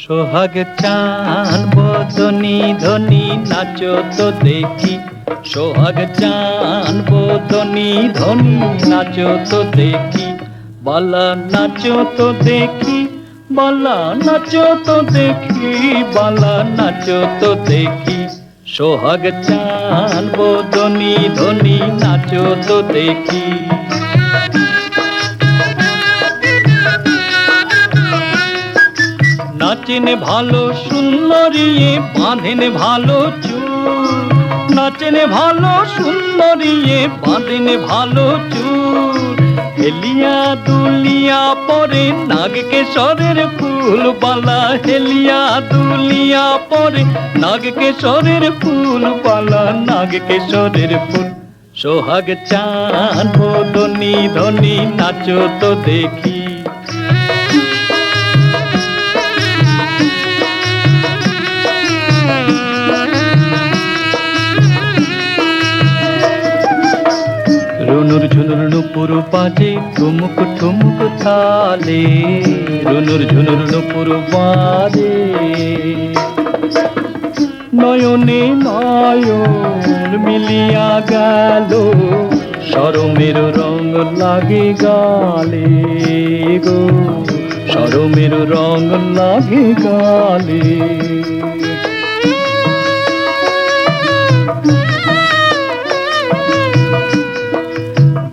সোহাগ চান বদনি ধনি নাচ তো দেখি। সোহাগ চান বদনি ধনি নাচ তো দেখি। বালা নাচ তো দেখি, বালা নাচ তো দেখি, বালা নাচ তো দেখি। সোহাগ চান বদনি ধনি নাচো তো দেখি। নাচেন ভালো সুন্দরিয়ে বাঁধেন ভালো চুল। নাচেন ভালো সুন্দরিয়ে বাঁধেন ভালো চুল। হেলিয়া দুলিয়া পরে নাগ কেশরের ফুল বালা হেলিয়া দুলিয়া পরে নাগ কেশরের ফুল বালা নাগ কেশরের ফুল। সোহাগ চান বদনি ধনি নাচো তো দেখি। রুনুর ঝুনুর নুপুর বাজে, ঠুমুক ঠুমুক তালে রুনুর ঝুনুর নুপুর বাজে। নয়নে নয়ন মিলিয়া গেল, সরমের রং লাগে গালে গো। সরমের রং লাগে গালে।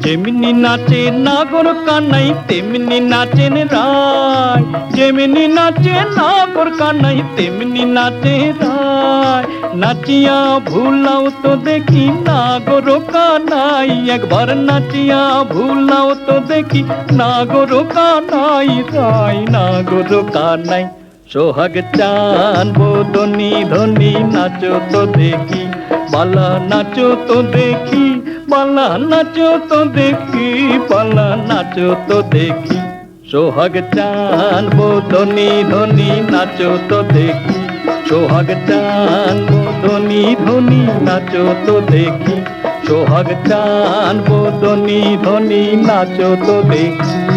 যেমনি নাচে নাগর কানাই, তেমনি নাচেন রায়। যেমনি নাচে নাগর কানাই, তেমনি নাচে রায়। নাচিয়া ভুলাও তো দেখি নাগর কানাই, একবার নাচিয়া ভুলাও তো দেখি নাগর কানাই, রায় নাগর কানাই। সোহাগ চান, বদনি ধনি, নাচো তো দেখি, বালা নাচো তো দেখি বালা নাচো তো দেখি, পালা, নাচো তো দেখি। সোহাগ চান ধনি ধনি, নাচো তো দেখি। সোহাগ চান ধনি ধনি, নাচো তো দেখি। সোহাগ চান ধনি ধনি, নাচো তো দেখি।